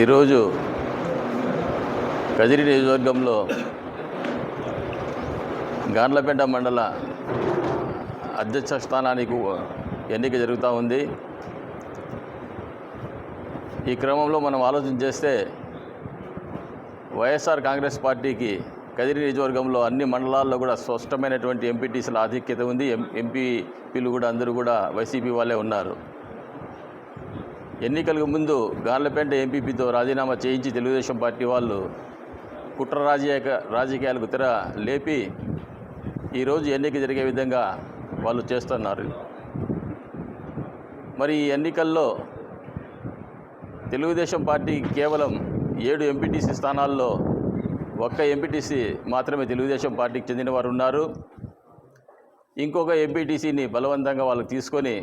ఈరోజు కదిరి నియోజకవర్గంలో గార్లపేట మండల అధ్యక్ష స్థానానికి ఎన్నిక జరుగుతూ ఉంది. ఈ క్రమంలో మనం ఆలోచన చేస్తే వైఎస్ఆర్ కాంగ్రెస్ పార్టీకి కదిరి నియోజకవర్గంలో అన్ని మండలాల్లో కూడా స్పష్టమైనటువంటి ఎంపీటీసీల ఆధిక్యత ఉంది. ఎం ఎంపీపీలు కూడా అందరూ కూడా వైసీపీ వాళ్ళే ఉన్నారు. ఎన్నికలకు ముందు గార్లపేట ఎంపీపీతో రాజీనామా చేయించి తెలుగుదేశం పార్టీ వాళ్ళు కుట్ర రాజకీయ రాజకీయాలకు తెర లేపి ఈరోజు ఎన్నిక జరిగే విధంగా వాళ్ళు చేస్తున్నారు. మరి ఈ ఎన్నికల్లో తెలుగుదేశం పార్టీ కేవలం ఏడు ఎంపీటీసీ స్థానాల్లో ఒక్క ఎంపీటీసీ మాత్రమే తెలుగుదేశం పార్టీకి చెందిన వారు ఉన్నారు. ఇంకొక ఎంపీటీసీని బలవంతంగా వాళ్ళకి తీసుకొని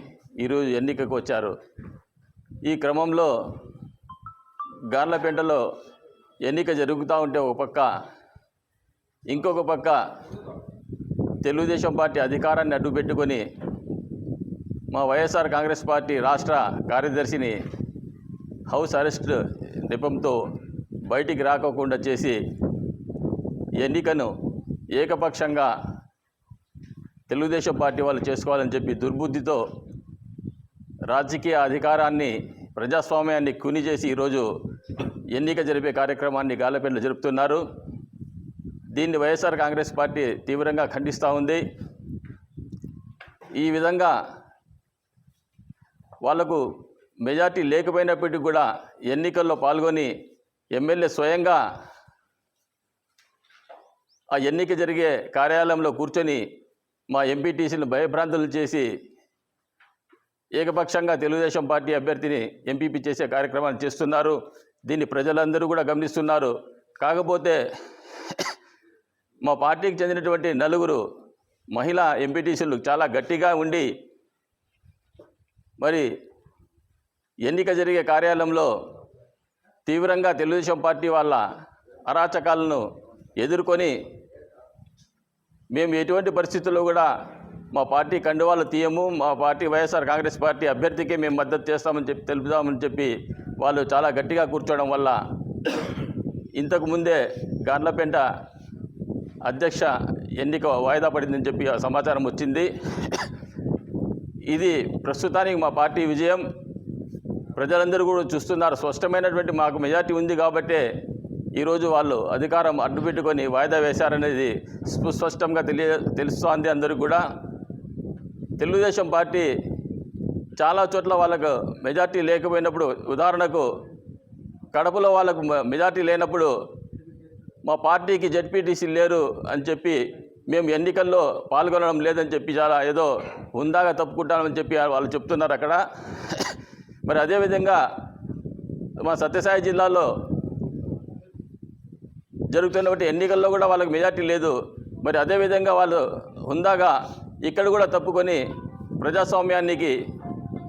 ఈరోజు ఎన్నికకు వచ్చారు. ఈ క్రమంలో గార్లపెంటలో ఎన్నిక జరుగుతూ ఉంటే ఒక పక్క ఇంకొక పక్క తెలుగుదేశం పార్టీ అధికారాన్ని అడ్డుపెట్టుకొని మా వైఎస్ఆర్ కాంగ్రెస్ పార్టీ రాష్ట్ర కార్యదర్శిని హౌస్ అరెస్ట్ నెపంతో బయటికి రాకోకుండా చేసి ఎన్నికను ఏకపక్షంగా తెలుగుదేశం పార్టీ వాళ్ళు చేసుకోవాలని చెప్పి దుర్బుద్ధితో రాజకీయ అధికారాన్ని ప్రజాస్వామ్యాన్ని కుని చేసి ఈరోజు ఎన్నిక జరిపే కార్యక్రమాన్ని గాలపేటలో జరుపుతున్నారు. దీన్ని వైఎస్ఆర్ కాంగ్రెస్ పార్టీ తీవ్రంగా ఖండిస్తూ ఉంది. ఈ విధంగా వాళ్ళకు మెజార్టీ లేకపోయినప్పటికీ కూడా ఎన్నికల్లో పాల్గొని ఎమ్మెల్యే స్వయంగా ఆ ఎన్నిక జరిగే కార్యాలయంలో కూర్చొని మా ఎంపీటీసీని భయభ్రాంతులు చేసి ఏకపక్షంగా తెలుగుదేశం పార్టీ అభ్యర్థిని ఎంపీపీ చేసే కార్యక్రమాన్ని చేస్తున్నారు. దీన్ని ప్రజలందరూ కూడా గమనిస్తున్నారు. కాకపోతే మా పార్టీకి చెందినటువంటి నలుగురు మహిళా ఎంపీటీసీలు చాలా గట్టిగా ఉండి మరి ఎన్నిక జరిగే కార్యాలయంలో తీవ్రంగా తెలుగుదేశం పార్టీ వాళ్ళ అరాచకాలను ఎదుర్కొని మేము ఎటువంటి పరిస్థితుల్లో కూడా మా పార్టీ కండువాలు తీయము మా పార్టీ వైఎస్ఆర్ కాంగ్రెస్ పార్టీ అభ్యర్థికి మేము మద్దతు చేస్తామని చెప్పి తెలుపుదామని చెప్పి వాళ్ళు చాలా గట్టిగా కూర్చోవడం వల్ల ఇంతకుముందే గార్లపేట అధ్యక్ష ఎన్నిక వాయిదా పడిందని చెప్పి ఆ సమాచారం వచ్చింది. ఇది ప్రస్తుతానికి మా పార్టీ విజయం. ప్రజలందరూ కూడా చూస్తున్నారు. స్పష్టమైనటువంటి మాకు మెజార్టీ ఉంది కాబట్టే ఈరోజు వాళ్ళు అధికారం అడ్డుపెట్టుకొని వాయిదా వేశారనేది సుస్పష్టంగా తెలియ తెలుస్తోంది అందరూ కూడా. తెలుగుదేశం పార్టీ చాలా చోట్ల వాళ్ళకు మెజార్టీ లేకపోయినప్పుడు ఉదాహరణకు కడపలో వాళ్ళకు మెజార్టీ లేనప్పుడు మా పార్టీకి జడ్పీటీసీ లేరు అని చెప్పి మేము ఎన్నికల్లో పాల్గొనడం లేదని చెప్పి చాలా ఏదో ఉందాగా తప్పుకుంటామని చెప్పి వాళ్ళు చెప్తున్నారు అక్కడ. మరి అదేవిధంగా మా సత్యసాయి జిల్లాలో జరుగుతున్నటువంటి ఎన్నికల్లో కూడా వాళ్ళకి మెజార్టీ లేదు. మరి అదేవిధంగా వాళ్ళు హుందాగా ఇక్కడ కూడా తప్పుకొని ప్రజాస్వామ్యానికి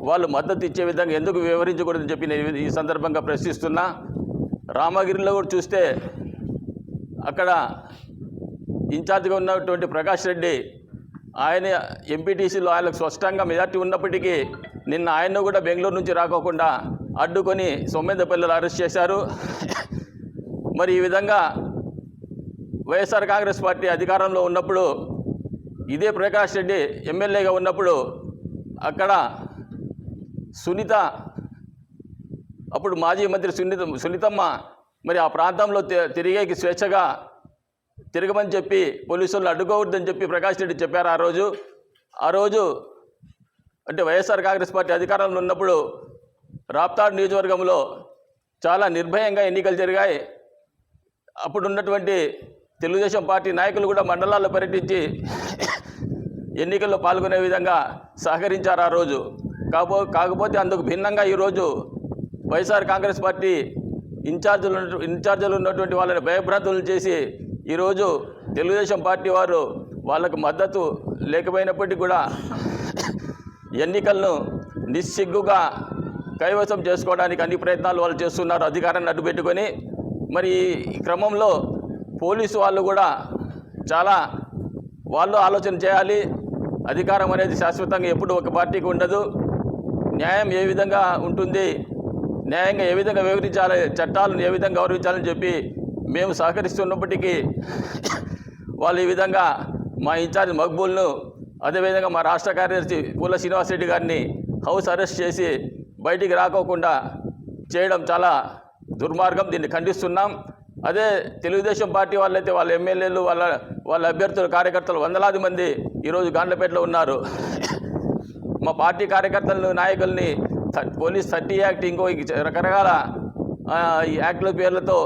వాళ్ళు మద్దతు ఇచ్చే విధంగా ఎందుకు వివరించకూడదని చెప్పి నేను ఈ సందర్భంగా ప్రశ్నిస్తున్నా. రామగిరిలో కూడా చూస్తే అక్కడ ఇన్ఛార్జ్గా ఉన్నటువంటి ప్రకాష్ రెడ్డి ఆయన ఎంపీటీసీలో ఆయనకు స్పష్టంగా మెజార్టీ ఉన్నప్పటికీ నిన్న ఆయన్ను కూడా బెంగళూరు నుంచి రాకోకుండా అడ్డుకొని సొమ్మెద పిల్లలు అరెస్ట్ చేశారు. మరి ఈ విధంగా వైఎస్ఆర్ కాంగ్రెస్ పార్టీ అధికారంలో ఉన్నప్పుడు ఇదే ప్రకాష్ రెడ్డి ఎమ్మెల్యేగా ఉన్నప్పుడు అక్కడ సునీత అప్పుడు మాజీ మంత్రి సునీత సునీతమ్మ మరి ఆ ప్రాంతంలో తిరిగేకి స్వేచ్ఛగా తిరగమని చెప్పి పోలీసులను అడ్డుకోవద్దని చెప్పి ప్రకాష్ రెడ్డి చెప్పారు ఆ రోజు. ఆ రోజు అంటే వైఎస్ఆర్ కాంగ్రెస్ పార్టీ అధికారంలో ఉన్నప్పుడు రాప్తాడు నియోజకవర్గంలో చాలా నిర్భయంగా ఎన్నికలు జరిగాయి. అప్పుడు ఉన్నటువంటి తెలుగుదేశం పార్టీ నాయకులు కూడా మండలాల్లో పర్యటించి ఎన్నికల్లో పాల్గొనే విధంగా సహకరించారు ఆ రోజు. కాపో కాకపోతే అందుకు భిన్నంగా ఈరోజు వైఎస్ఆర్ కాంగ్రెస్ పార్టీ ఇన్ఛార్జీలు ఇన్ఛార్జీలు ఉన్నటువంటి వాళ్ళని భయభ్రాంతులు చేసి ఈరోజు తెలుగుదేశం పార్టీ వారు వాళ్ళకు మద్దతు లేకపోయినప్పటికీ కూడా ఎన్నికలను నిస్సిగ్గుగా కైవసం చేసుకోవడానికి అన్ని ప్రయత్నాలు వాళ్ళు చేస్తున్నారు. అధికారాన్ని అడ్డుపెట్టుకొని మరి ఈ క్రమంలో పోలీసు వాళ్ళు కూడా చాలా వాళ్ళు ఆలోచన చేయాలి. అధికారం అనేది శాశ్వతంగా ఎప్పుడు ఒక పార్టీకి ఉండదు. న్యాయం ఏ విధంగా ఉంటుంది? న్యాయంగా ఏ విధంగా వివరించాలి చట్టాలను ఏ విధంగా గౌరవించాలని చెప్పి మేము సహకరిస్తున్నప్పటికీ వాళ్ళు ఈ విధంగా మా ఇన్ఛార్జ్ మక్బూల్ను అదేవిధంగా మా రాష్ట్ర కార్యదర్శి పూల శ్రీనివాసరెడ్డి గారిని హౌస్ అరెస్ట్ చేసి బయటికి రాకోకుండా చేయడం చాలా దుర్మార్గం. దీన్ని ఖండిస్తున్నాం. అదే తెలుగుదేశం పార్టీ వాళ్ళైతే వాళ్ళ ఎమ్మెల్యేలు వాళ్ళ వాళ్ళ అభ్యర్థులు కార్యకర్తలు వందలాది మంది ఈరోజు గాండ్లపేటలో ఉన్నారు. మా పార్టీ కార్యకర్తలను నాయకుల్ని పోలీస్ థర్టీ యాక్ట్ ఇంకో రకరకాల ఈ యాక్టుల పేర్లతో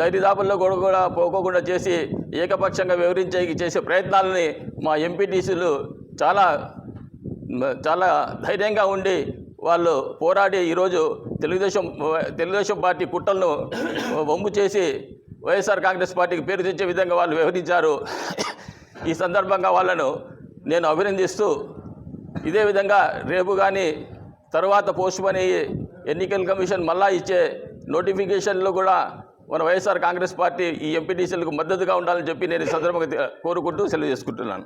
దరిదాపుల్లో కూడా కూడా పోకోకుండా చేసి ఏకపక్షంగా వివరించే చేసే ప్రయత్నాలని మా ఎంపీటీసీలు చాలా చాలా ధైర్యంగా ఉండి వాళ్ళు పోరాడి ఈరోజు తెలుగుదేశం తెలుగుదేశం పార్టీ పుట్టలను వమ్ము చేసి వైఎస్ఆర్ కాంగ్రెస్ పార్టీకి పేరు తెచ్చే విధంగా వాళ్ళు వ్యవహరించారు. ఈ సందర్భంగా వాళ్ళను నేను అభినందిస్తూ ఇదే విధంగా రేపు కానీ తర్వాత పోస్ట్పోన్ అయ్యి ఎన్నికల కమిషన్ మళ్ళా ఇచ్చే నోటిఫికేషన్లో కూడా మన వైఎస్ఆర్ కాంగ్రెస్ పార్టీ ఈ ఎంపీటీసీలకు మద్దతుగా ఉండాలని చెప్పి నేను ఈ సందర్భంగా కోరుకుంటూ సెలవు చేసుకుంటున్నాను.